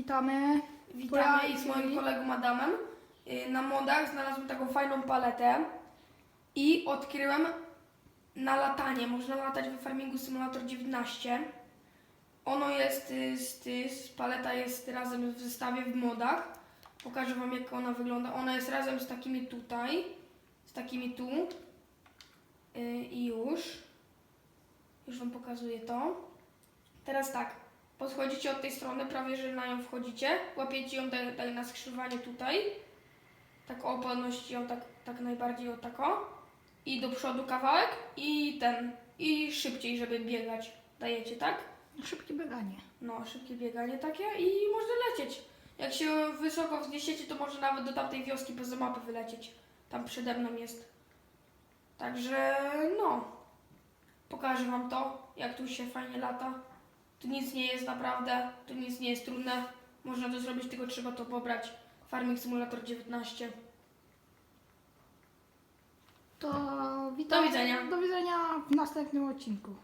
Witamy. Witamy i z moim kolegą Adamem. Y, Na modach znalazłem taką fajną paletę i odkryłem na latanie. Można latać we Farmingu Simulator 19. Ono jest, y, z, y, z, paleta jest razem w zestawie w modach. Pokażę Wam jak ona wygląda. Ona jest razem z takimi tutaj, z takimi tu Y, i już. Już Wam pokazuję to. Teraz tak, podchodzicie od tej strony, prawie że na nią wchodzicie, łapiecie ją tak, tak na skrzyżowanie tutaj, tak o, podnosicie ją tak, tak najbardziej o tako i do przodu kawałek i ten, i szybciej, żeby biegać dajecie, tak? Szybkie bieganie. No, szybkie bieganie takie i można lecieć. Jak się wysoko wzniesiecie, to może nawet do tamtej wioski poza mapy wylecieć. Tam przede mną jest. Także no, pokażę Wam to, jak tu się fajnie lata. Tu nic nie jest naprawdę, tu nic nie jest trudne. Można to zrobić, tylko trzeba to pobrać. Farming Simulator 19. To witam. Do widzenia. Do widzenia w następnym odcinku.